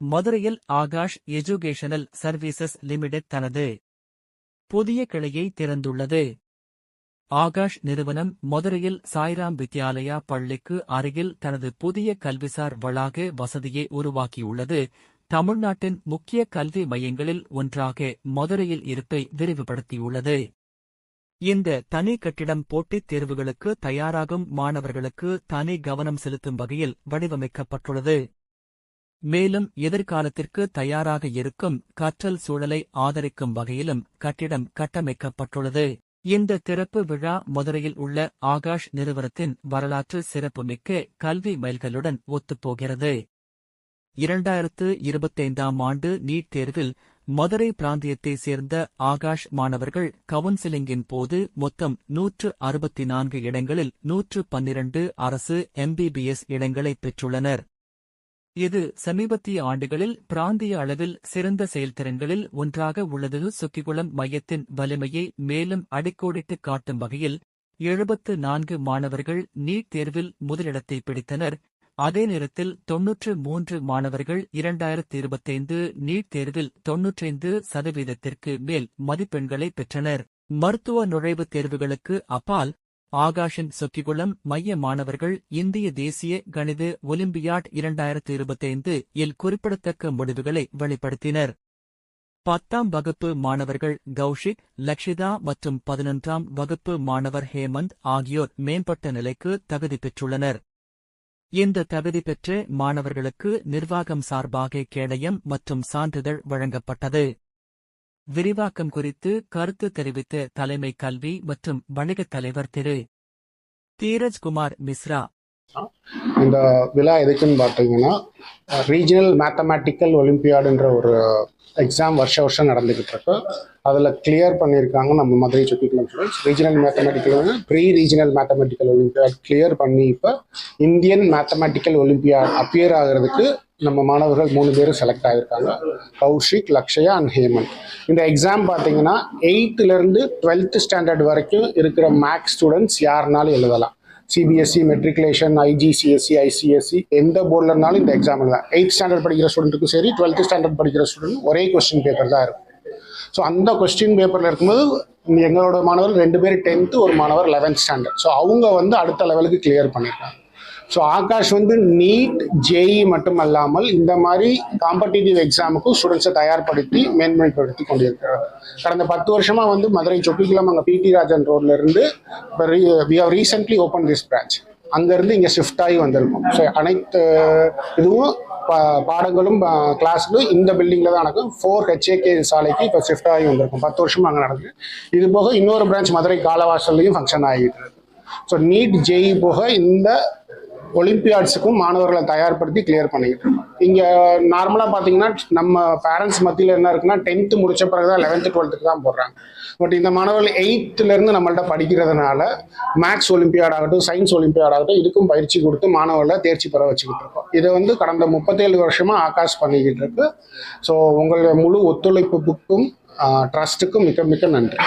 மதுரையில் Akash educational services limited தனது புதிய கிளையை திறந்துள்ளது. ஆகாஷ் நிறுவனம் மதுரையில் சாய்ராம் வித்யாலயா பள்ளிக்கு அருகில் தனது புதிய கல்விசார் வளாக வசதியை உருவாக்கியுள்ளது. தமிழ்நாட்டின் முக்கிய கல்வி மையங்களில் ஒன்றாக மதுரையில் இருப்பை விரிவுபடுத்தியுள்ளது. இந்த தனி கட்டிடம் போட்டித் தேர்வுகளுக்கு தயாராகும் மாணவர்களுக்கு தனி கவனம் செலுத்தும் வகையில் வடிவமைக்கப்பட்டுள்ளது. மேலும் எதிர்காலத்திற்கு தயாராக இருக்கும் கற்றல் சூழலை ஆதரிக்கும் வகையிலும் கட்டிடம் கட்டமைக்கப்பட்டுள்ளது. இந்த திறப்பு விழா மதுரையில் உள்ள ஆகாஷ் நிறுவனத்தின் வரலாற்று சிறப்புமிக்க கல்வி மைல்களுடன் ஒத்துப்போகிறது. இரண்டாயிரத்து இருபத்தைந்தாம் ஆண்டு நீட் தேர்வில் மதுரை பிராந்தியத்தைச் சேர்ந்த ஆகாஷ் மாணவர்கள் கவுன்சிலிங்கின் போது மொத்தம் நூற்று அறுபத்தி நான்கு இடங்களில் நூற்று பன்னிரண்டு அரசு எம்பிபிஎஸ் இடங்களை பெற்றுள்ளனர். இது சமீபத்திய ஆண்டுகளில் பிராந்திய அளவில் சிறந்த செயல்திறன்களில் ஒன்றாக உள்ளது. சுக்கிகுளம் மையத்தின் வலிமையை மேலும் அடிக்கோடிட்டு காட்டும் வகையில் எழுபத்து நான்கு மாணவர்கள் நீட் தேர்வில் முதலிடத்தை பிடித்தனர். அதே நேரத்தில் தொன்னூற்று மூன்று மாணவர்கள் இரண்டாயிரத்து இருபத்தைந்து நீட் தேர்வில் தொன்னூற்றைந்து சதவீதத்திற்கு மேல் மதிப்பெண்களை பெற்றனர். மருத்துவ நுழைவுத் தேர்வுகளுக்கு அப்பால் ஆகாஷின் சொக்கிகுளம் மைய மாணவர்கள் இந்திய தேசிய கணித ஒலிம்பியாட் இரண்டாயிரத்து இருபத்தைந்து இல் குறிப்பிடத்தக்க முடிவுகளை வெளிப்படுத்தினர். பத்தாம் வகுப்பு மாணவர்கள் கௌஷிக் லக்ஷிதா மற்றும் பதினொன்றாம் வகுப்பு மாணவர் ஹேமந்த் ஆகியோர் மேம்பட்ட நிலைக்கு தகுதி பெற்றுள்ளனர். இந்த தகுதி பெற்ற மாணவர்களுக்கு நிர்வாகம் சார்பாக கேடயம் மற்றும் சான்றிதழ் வழங்கப்பட்டது. விரிவாக்கம் குறித்து கருத்து தெரிவித்த தலைமை கல்வி மற்றும் வணிகத் தலைவர் திரு. தீரஜ் குமார் மிஸ்ரா. இந்த விழா எதுக்குன்னு பார்த்தீங்கன்னா ரீஜனல் மேத்தமேட்டிக்கல் ஒலிம்பியாடுன்ற ஒரு எக்ஸாம் வருஷ வருஷம் நடந்துக்கிட்டு இருக்கு அதில் கிளியர் பண்ணியிருக்காங்க நம்ம Madurai சுற்றிக்குளம் students regional mathematical pre regional mathematical olympiad clear பண்ணி இப்போ இந்தியன் மேத்தமெட்டிக்கல் ஒலிம்பியாட் அப்பியர் ஆகிறதுக்கு நம்ம மாணவர்கள் மூணு பேரும் செலக்ட் ஆகியிருக்காங்க கௌஷிக் லக்ஷயா அண்ட் ஹேமந்த். இந்த எக்ஸாம் பார்த்தீங்கன்னா எயித்துலேருந்து டுவெல்த்து ஸ்டாண்டர்ட் வரைக்கும் இருக்கிற மேக்ஸ் ஸ்டூடெண்ட்ஸ் யாருனாலும் எழுதலாம். சிபிஎஸ்சி மெட்ரிகுலேஷன் ஐஜிசிஎஸ்சி ஐசிஎஸ்சி எந்த போர்டில் இருந்தாலும் இந்த எக்ஸாம் தான் எயித் ஸ்டாண்டர்ட் படிக்கிற ஸ்டூடெண்ட்டுக்கும் சரி டுவெல்த் ஸ்டாண்டர்ட் படிக்கிற ஸ்டூடெண்ட் ஒரே கொஸ்டின் பேப்பர் தான் இருக்கும். ஸோ அந்த கொஸ்டின் பேப்பரில் இருக்கும்போது எங்களோட மாணவர் ரெண்டு பேர் டென்த்து ஒரு மாணவர் லெவன்த் ஸ்டாண்டர்ட் ஸோ அவங்க வந்து அடுத்த லெவலுக்கு கிளியர் பண்ணியிருக்காங்க. ஸோ ஆகாஷ் வந்து நீட் ஜேஇ மட்டும் அல்லாமல் இந்த மாதிரி காம்படிட்டிவ் எக்ஸாமுக்கும் ஸ்டூடெண்ட்ஸை தயார்படுத்தி மேன்மைப்படுத்தி கொண்டிருக்கிறார். கடந்த பத்து வருஷமாக வந்து மதுரை சொட்டிக்குளம் அங்கே பிடி ராஜன் ரோட்ல இருந்து we have recently open this branch அங்கேருந்து இங்கே ஷிஃப்ட் ஆகி வந்திருக்கும். ஸோ அனைத்து இதுவும் பா- பாடங்களும் கிளாஸ்களும் இந்த பில்டிங்கில் தான் நடக்கும். ஃபோர் ஹெச்ஏகே சாலைக்கு இப்போ ஷிஃப்ட் ஆகி வந்திருக்கும். பத்து வருஷமா அங்கே நடக்குது. இது போக இன்னொரு பிரான்ச் மதுரை காலவாசல்லையும் ஃபங்க்ஷன் ஆகிட்டு இருக்கு. ஸோ நீட் ஜேஇ போக இந்த ஒலிம்பியாட்ஸுக்கும் மாணவர்களை தயார்படுத்தி கிளியர் பண்ணிக்கிட்டு இருக்கோம். இங்கே நார்மலாக பார்த்தீங்கன்னா நம்ம பேரண்ட்ஸ் மத்தியில் என்ன இருக்குன்னா டென்த்து முடிச்ச பிறகு தான் லெவன்த்து டுவெல்த்துக்கு தான் போடுறாங்க. பட் இந்த மாணவர்கள் எயித்துலேருந்து நம்மள்ட்ட படிக்கிறதுனால மேக்ஸ் ஒலிம்பியாட் ஆகட்டும் சயின்ஸ் ஒலிம்பியாட் ஆகட்டும் இதுக்கும் பயிற்சி கொடுத்து மாணவர்களை தேர்ச்சி பெற வச்சுக்கிட்டு இருக்கோம். இதை வந்து கடந்த முப்பத்தேழு வருஷமாக ஆகாஷ் பண்ணிக்கிட்டு இருக்கு. ஸோ உங்களுடைய முழு ஒத்துழைப்புக்கும் ட்ரஸ்ட்டுக்கும் மிக மிக நன்றி.